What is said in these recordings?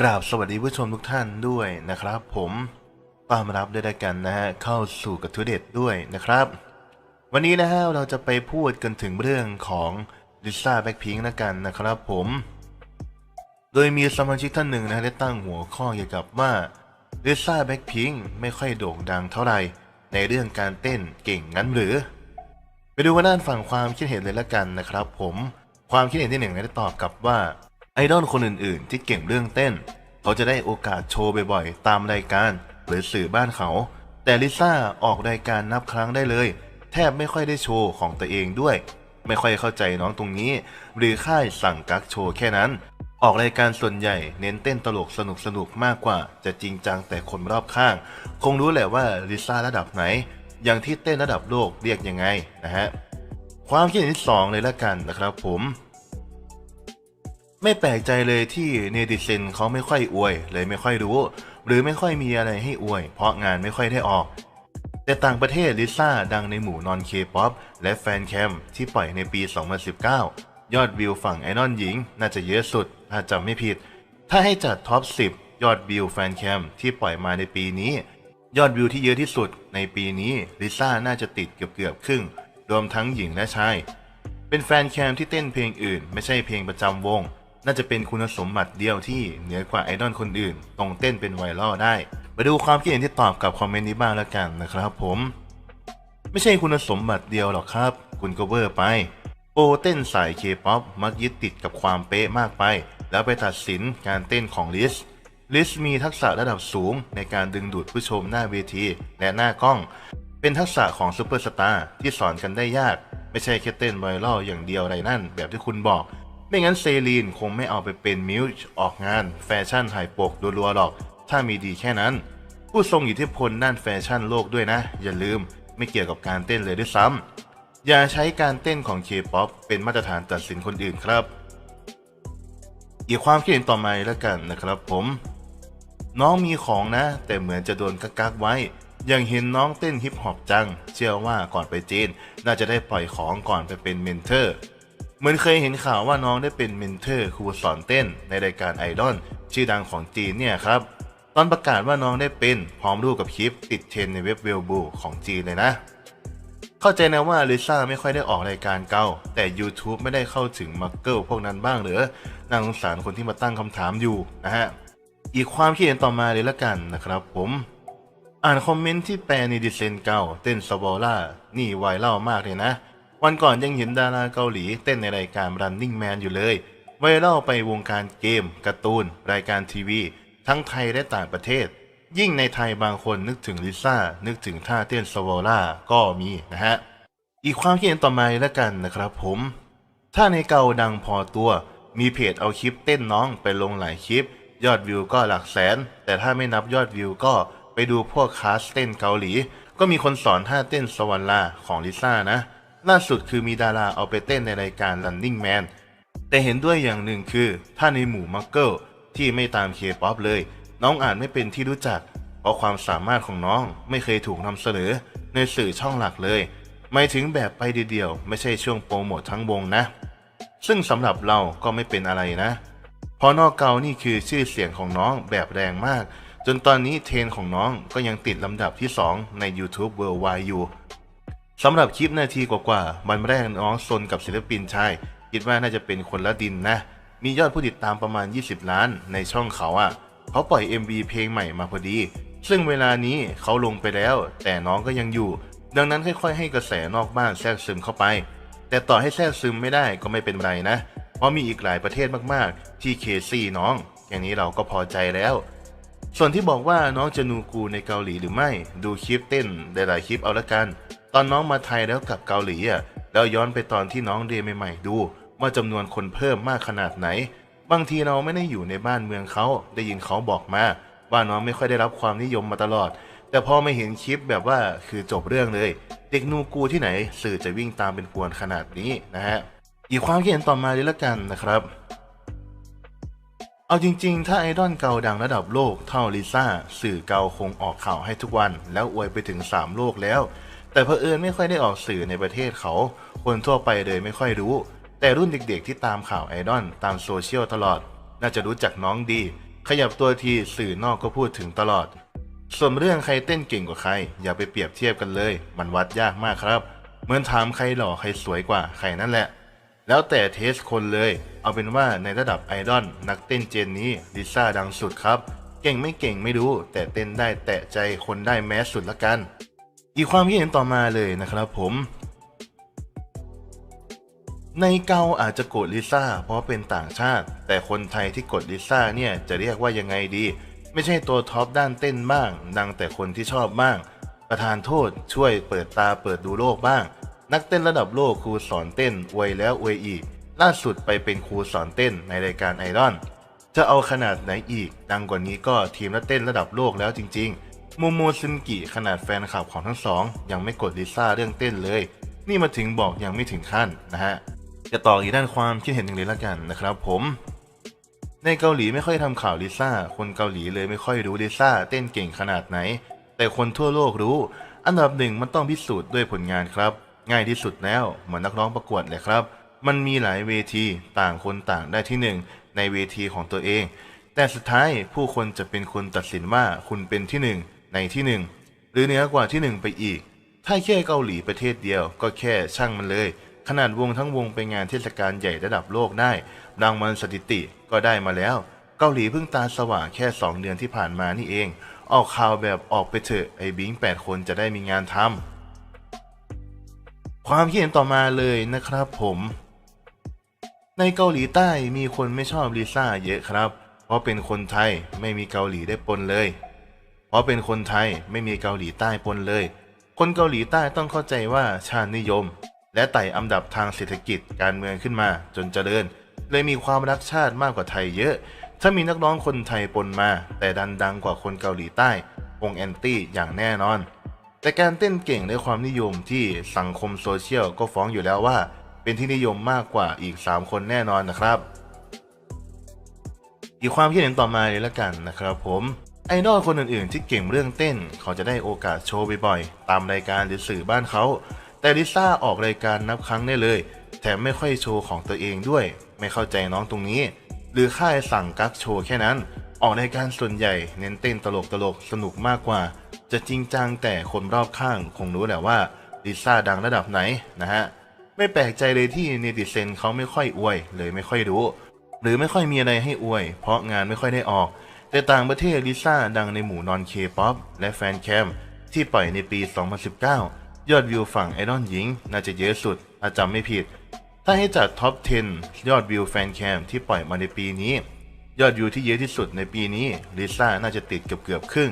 กราบสวัสดีผู้ชมทุกท่านด้วยนะครับ ผมต้อนรับด้วยกันนะฮะเข้าสู่กระทู้เด็ดด้วยนะครับ วันนี้นะฮะเราจะไปพูดกันถึงเรื่องของลิซ่าแบ็คพิงค์นะกันนะครับผม โดยมีสมาชิกท่านหนึ่งนะได้ตั้งหัวข้อเกี่ยวกับว่าลิซ่าแบ็คพิงค์ไม่ค่อยโด่งดังเท่าไหร่ในเรื่องการเต้นเก่งงั้นหรือ ไปดูกันด้านฝั่งความคิดเห็นเลยละกันนะครับ ผมความคิดเห็นที่หนึ่งได้ตอบกลับว่า ไอดอลคนอื่นๆ ที่เก่งเรื่องเต้น เขาจะได้โอกาสโชว์บ่อยๆ ตามรายการ หรือสื่อบ้านเขา แต่ลิซ่าออกรายการนับครั้งได้เลย แทบไม่ค่อยได้โชว์ของตัวเองด้วย ไม่ค่อยเข้าใจน้องตรงนี้ หรือค่ายสั่งกักโชว์แค่นั้น ออกรายการส่วนใหญ่เน้นเต้นตลกสนุกสนุกๆมากกว่า จะจริงจังแต่คนรอบข้าง คงรู้แหละว่าลิซ่าระดับไหน อย่างที่เต้นระดับโลกเรียกยังไงนะฮะความคิดเห็นที่สองเลยละกันนะครับผม ไม่แปลกใจเลยที่เนติเซนเขาไม่ค่อยอวย เลยไม่ค่อยรู้ หรือไม่ค่อยมีอะไรให้อวย เพราะงานไม่ค่อยได้ออก แต่ต่างประเทศลิซ่าดังในหมู่นอนเคป๊อปและแฟนแคมที่ปล่อยในปี 2019 ยอดวิวฝั่งไอดอลหญิง น่าจะเยอะสุดถ้าจำไม่ผิด ถ้าให้จัดท็อป 10 ยอดวิวแฟนแคมที่ปล่อยมาในปีนี้ ยอดวิวที่เยอะที่สุดในปีนี้ลิซ่าน่าจะติดเกือบเกือบๆครึ่ง รวมทั้งหญิงและชาย เป็นแฟนแคมที่เต้นเพลงอื่น ไม่ใช่เพลงประจำวง น่าจะเป็นคุณสมบัติเดียวที่เหนือกว่าไอดอลคนอื่น ตรงเต้นเป็นไวรัลได้ มาดูความคิดเห็นที่ตอบกับคอมเมนต์นี้บ้างแล้วกันนะครับผม ไม่ใช่คุณสมบัติเดียวหรอกครับ คุณก็เวอร์ไป โปเต้นสายเคป๊อปมักยึดติดกับความเป๊ะมากไป แล้วไปตัดสินการเต้นของลิสลิสมีทักษะระดับสูงในการดึงดูดผู้ชมหน้าเวทีและหน้ากล้อง เป็นทักษะของซูเปอร์สตาร์ที่สอนกันได้ยาก ไม่ใช่แค่เต้นไวรัลอย่างเดียวไรนั่น แบบที่คุณบอก ไม่งั้นเซรีนคงไม่เอาไปเป็นมิวช์ออกงานแฟชั่นถ่ายปกรัวๆหรอก ถ้ามีดีแค่นั้น ผู้ทรงอิทธิพลด้านแฟชั่นโลกด้วยนะ อย่าลืมไม่เกี่ยวกับการเต้นเลยด้วยซ้ำอย่าใช้การเต้นของ K-POP เป็นมาตรฐานตัดสินคนอื่นครับ อีกความคิดเห็นต่อมาแล้วกันนะครับผม น้องมีของนะ แต่เหมือนจะโดนกักกักไว้ยังเห็นน้องเต้นฮิปฮอปจัง เชื่อว่าก่อนไปจีน น่าจะได้ปล่อยของก่อนไปเป็นเมนเทอร์ เหมือนเคยเห็นข่าวว่าน้องได้เป็นเมนเทอร์ครูสอนเต้นในรายการไอดอลชื่อดังของจีนเนี่ยครับ ตอนประกาศว่าน้องได้เป็นพร้อมรูปกับคลิปติดเทรนในเว็บเวลบูของจีนเลยนะ เข้าใจนะว่าลิซ่าไม่ค่อยได้ออกรายการเก่า แต่ YouTube ไม่ได้เข้าถึงมักเกิลพวกนั้นบ้างหรือน่าสงสารคนที่มาตั้งคำถามอยู่นะฮะอีกความคิดเห็นต่อมาเลยละกันนะครับผมอ่านคอมเมนต์ที่แปลในดิเซนเก่าเต้นสวอล่านี่ไวรัลมากเลยนะ วันก่อนยังเห็นดาราเกาหลีเต้นในรายการ Running Man อยู่เลยไวรัลไปวงการเกมการ์ตูน รายการทีวี ทั้งไทยและต่างประเทศ ยิ่งในไทยบางคนนึกถึงลิซ่า นึกถึงท่าเต้นสวอล่าก็มีนะฮะ อีกความคิดเห็นต่อมาแล้วกันนะครับผม ถ้าในเกาดังพอตัว มีเพจเอาคลิปเต้นน้องไปลงหลายคลิป ยอดวิวก็หลักแสน แต่ถ้าไม่นับยอดวิวก็ไปดูพวกคลาสเต้นเกาหลี ก็มีคนสอนท่าเต้นสวรรค์ลาของลิซ่านะ ล่าสุดคือมีดาราเอาไปเต้นในรายการ Running Man แต่เห็นด้วยอย่างหนึ่งคือ ถ้าในหมู่มักเกิลที่ไม่ตามเคป๊อปเลย น้องอาจไม่เป็นที่รู้จัก เพราะความสามารถของน้องไม่เคยถูกนำเสนอในสื่อช่องหลักเลยหมายถึงแบบไปเดียวๆไม่ใช่ช่วงโปรโมททั้งวงนะ ซึ่งสำหรับเราก็ไม่เป็นอะไรนะ เพราะนอกเกานี่คือชื่อเสียงของน้องแบบแรงมาก จนตอนนี้เทรนของน้องก็ยังติดลำดับที่ 2 ใน YouTube Worldwide อยู่ สำหรับคลิปนาทีกว่าๆวันแรกน้องซนกับศิลปินชายคิดว่าน่าจะเป็นคนละดินนะ มียอดผู้ติดตามประมาณ 20 ล้านในช่องเขาอะ่ะ เขาปล่อย MV เพลงใหม่มาพอดี ซึ่งเวลานี้เขาลงไปแล้ว แต่น้องก็ยังอยู่ ดังนั้นค่อย ๆ ให้กระแสนอกบ้านแทรกซึมเข้าไป แต่ต่อให้แทรกซึมไม่ได้ก็ไม่เป็นไรนะ เพราะมีอีกหลายประเทศมากๆ ที่เคซี่น้อง อย่างนี้เราก็พอใจแล้วส่วนที่บอกว่าน้องจะนูกูในเกาหลีหรือไม่ ดูคลิปเต้นหลายๆคลิปเอาละกัน ตอนน้องมาไทยแล้วกลับเกาหลีอะแล้วย้อนไปตอนที่น้องเรียนใหม่ๆดู ว่าจำนวนคนเพิ่มมากขนาดไหน บางทีเราไม่ได้อยู่ในบ้านเมืองเขาได้ยินเขาบอกมา ว่าน้องไม่ค่อยได้รับความนิยมมาตลอด แต่พอมาเห็นคลิปแบบว่าคือจบเรื่องเลย เด็กนูกูที่ไหน สื่อจะวิ่งตามเป็นกวนขนาดนี้นะฮะอีกความคิดเห็นต่อมาเลยละกันนะครับ เอาจริงๆ ถ้าไอดอลเกาดังระดับโลกเท่าลิซ่าสื่อเกาคงออกข่าวให้ทุกวัน แล้วอวยไปถึง 3 โลกแล้ว แต่เพอเอิญไม่ค่อยได้ออกสื่อในประเทศเขา คนทั่วไปเลยไม่ค่อยรู้ แต่รุ่นเด็กๆที่ตามข่าวไอดอลตามโซเชียลตลอด น่าจะรู้จักน้องดี ขยับตัวทีสื่อนอกก็พูดถึงตลอด ส่วนเรื่องใครเต้นเก่งกว่าใคร อย่าไปเปรียบเทียบกันเลย มันวัดยากมากครับ เหมือนถามใครหล่อใครสวยกว่าใครนั่นแหละ แล้วแต่เทสคนเลย เอาเป็นว่าในระดับไอดอลนักเต้นเจนนี้ลิซ่าดังสุดครับ เก่งไม่เก่งไม่รู้ แต่เต้นได้แตะใจคนได้แมสสุดละกัน อีกความคิดเห็นต่อมาเลยนะครับผม ในเกาอาจจะโกรธลิซ่าเพราะเป็นต่างชาติ แต่คนไทยที่กดลิซ่าเนี่ยจะเรียกว่ายังไงดี ไม่ใช่ตัวท็อปด้านเต้นบ้างดังแต่คนที่ชอบบ้าง ประธานโทษช่วยเปิดตาเปิดดูโลกบ้าง นักเต้นระดับโลกครูสอนเต้นอวยแล้วอวยอีก ล่าสุดไปเป็นครูสอนเต้นในรายการไอดอลจะเอาขนาดไหนอีก ดังกว่านี้ก็ทีมนักเต้นระดับโลกแล้วจริง ๆ โมโมซึนกิขนาดแฟนคลับของทั้งสอง ยังไม่กดลิซ่าเรื่องเต้นเลย นี่มาถึงบอกยังไม่ถึงขั้นนะฮะ จะต่ออีกด้านความคิดเห็นหนึ่งเลยละกันนะครับผม ในเกาหลีไม่ค่อยทำข่าวลิซ่า คนเกาหลีเลยไม่ค่อยรู้ลิซ่าเต้นเก่งขนาดไหน แต่คนทั่วโลกรู้ อันดับหนึ่งมันต้องพิสูจน์ด้วยผลงานครับ ง่ายที่สุดแล้วเหมือนนักร้องประกวดเลยครับ มันมีหลายเวทีต่างคนต่างได้ที่หนึ่งในเวทีของตัวเอง แต่สุดท้ายผู้คนจะเป็นคนตัดสินว่าคุณเป็นที่หนึ่ง ในที่หนึ่งหรือเหนือกว่าที่หนึ่งไปอีก ถ้าแค่เกาหลีประเทศเดียวก็แค่ช่างมันเลย ขนาดวงทั้งวงไปงานเทศกาลใหญ่ระดับโลกได้รางวัลสถิติก็ได้มาแล้ว เกาหลีเพิ่งตาสว่างแค่ 2 เดือนที่ผ่านมานี่เอง ออกข่าวแบบออกไปเถอะไอ้บิง8 คนจะได้มีงานทำความคิดเห็นต่อมาเลยนะครับผมในเกาหลีใต้มีคนไม่ชอบลิซ่าเยอะครับ เพราะเป็นคนไทยไม่มีเกาหลีได้ปนเลย ราะเป็นคนไทยไม่มีเกาหลีใต้ปนเลย คนเกาหลีใต้ต้องเข้าใจว่าชาตินิยม และไต่อันดับทางเศรษฐกิจการเมืองขึ้นมาจนเจริญ เลยมีความรักชาติมากกว่าไทยเยอะ ถ้ามีนักร้องคนไทยปนมา แต่ดันดังกว่าคนเกาหลีใต้วงแอนตี้อย่างแน่นอน แต่การเต้นเก่งและความนิยมที่สังคมโซเชียลก็ฟ้องอยู่แล้วว่า เป็นที่นิยมมากกว่าอีก 3 คนแน่นอนนะครับ อีกความคิดเห็นต่อมาเลยละกันนะครับผม ไอดอลคนอื่นๆ ที่เก่งเรื่องเต้น เขาจะได้โอกาสโชว์บ่อยๆ ตามรายการหรือสื่อบ้านเขา แต่ลิซ่าออกรายการนับครั้งได้เลย แถมไม่ค่อยโชว์ของตัวเองด้วย ไม่เข้าใจน้องตรงนี้ หรือค่ายสั่งกักโชว์แค่นั้น ออกรายการส่วนใหญ่เน้นเต้นตลกตลกๆสนุกมากกว่า จะจริงจังแต่คนรอบข้างคงรู้แหละว่าลิซ่าดังระดับไหนนะฮะ ไม่แปลกใจเลยที่เนติเซนเขาไม่ค่อยอวยเลยไม่ค่อยรู้ หรือไม่ค่อยมีอะไรให้อวย เพราะงานไม่ค่อยได้ออก แต่ต่างประเทศลิซ่าดังในหมู่นอนเคป๊อปและแฟนแคม ที่ปล่อยในปี 2019 ยอดวิวฝั่งไอดอลหญิง น่าจะเยอะสุดถ้าจำไม่ผิด ถ้าให้จัดท็อป 10 ยอดวิวแฟนแคมที่ปล่อยมาในปีนี้ ยอดวิวที่เยอะที่สุดในปีนี้ลิซ่าน่าจะติดเกือบเกือบครึ่ง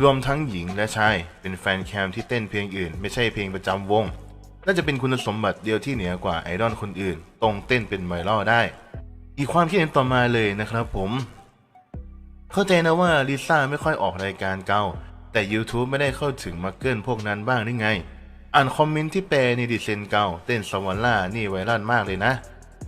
รวมทั้งหญิงและชาย เป็นแฟนแคมที่เต้นเพลงอื่น ไม่ใช่เพลงประจำวง น่าจะเป็นคุณสมบัติเดียวที่เหนือกว่าไอดอลคนอื่น ตรงเต้นเป็นไวรัลได้ อีกความคิดเห็นต่อมาเลยนะครับผม เข้าใจนะว่าลิซ่าไม่ค่อยออกรายการเก่า แต่ YouTube ไม่ได้เข้าถึงมักเกิลพวกนั้นบ้างหรือไง อ่านคอมเมนต์ที่แปลในดิเซนเก่าเต้นสวรรล่านี่ไวรัลมากเลยนะ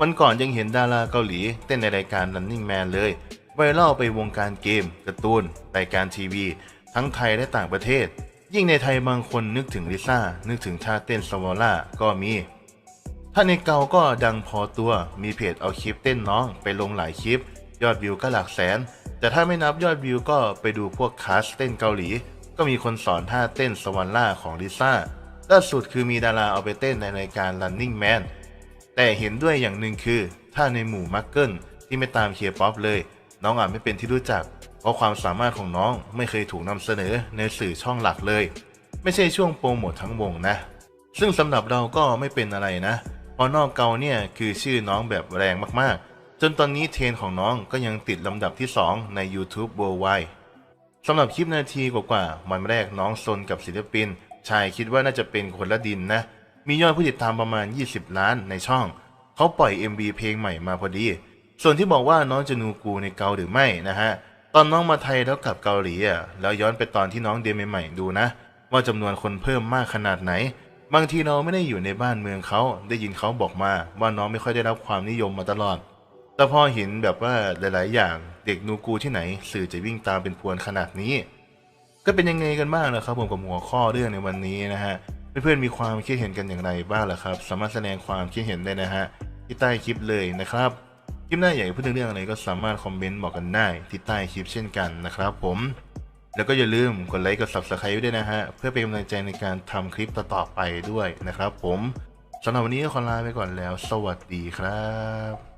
วันก่อนยังเห็นดาราเกาหลี เต้นในรายการ Running Man เลยไวรัลไปวงการเกมการ์ตูนรายการทีวี ทั้งไทยและต่างประเทศ ยิ่งในไทยบางคนนึกถึงลิซ่านึกถึงท่าเต้นสวอล่าก็มี ถ้าในเกาก็ดังพอตัวมีเพจเอาคลิปเต้นน้องไปลงหลายคลิป ยอดวิวก็หลักแสน แต่ถ้าไม่นับยอดวิวก็ไปดูพวกคลาสเต้นเกาหลี ก็มีคนสอนท่าเต้นสวรรล่าของลิซ่าล่าสุดคือมีดาราเอาไปเต้นในรายการ Running Man แต่เห็นด้วยอย่างหนึ่งคือ ถ้าในหมู่มักเกิลที่ไม่ตามเคป๊อปเลย น้องอาจไม่เป็นที่รู้จัก เพราะความสามารถของน้องไม่เคยถูกนำเสนอในสื่อช่องหลักเลย ไม่ใช่ช่วงโปรโมททั้งวงนะ ซึ่งสำหรับเราก็ไม่เป็นอะไรนะเพราะนอกเกาเนี่ยคือชื่อน้องแบบแรงมากๆ จนตอนนี้เทรนของน้องก็ยังติดลำดับที่ 2 ใน YouTube Worldwide สำหรับคลิปนาทีกว่าๆวันแรกน้องซนกับศิลปิน ชายคิดว่าน่าจะเป็นคนละดินนะ มียอดผู้ติดตามประมาณ 20 ล้านในช่อง เขาปล่อย MV เพลงใหม่มาพอดี ส่วนที่บอกว่าน้องจะนูกูในเกาหรือไม่นะฮะ ตอนน้องมาไทยแล้วกลับเกาหลีอะแล้วย้อนไปตอนที่น้องเดบิวต์ใหม่ๆดูนะ ว่าจำนวนคนเพิ่มมากขนาดไหน บางทีเราไม่ได้อยู่ในบ้านเมืองเขาได้ยินเขาบอกมาว่าน้องไม่ค่อยได้รับความนิยมมาตลอด แต่พอเห็นแบบว่าหลาย ๆ อย่างเด็กนูกูที่ไหน สื่อจะวิ่งตามเป็นพวนขนาดนี้ ก็เป็นยังไงกันบ้างนะครับผมกับหัวข้อเรื่องในวันนี้นะฮะเพื่อนๆมีความคิดเห็นกันอย่างไรบ้างล่ะครับ สามารถแสดงความคิดเห็นได้นะฮะที่ใต้คลิปเลยนะครับคลิปหน้าอยากให้พูดเรื่องอะไรก็สามารถคอมเมนต์บอกกันได้ที่ใต้คลิปเช่นกันนะครับผมแล้วก็อย่าลืมกดไลค์กด subscribe ด้วยนะฮะ เพื่อเป็นกำลังใจในการทำคลิปต่อๆไปด้วยนะครับผมสำหรับวันนี้ขอลาไปก่อนแล้ว สวัสดีครับ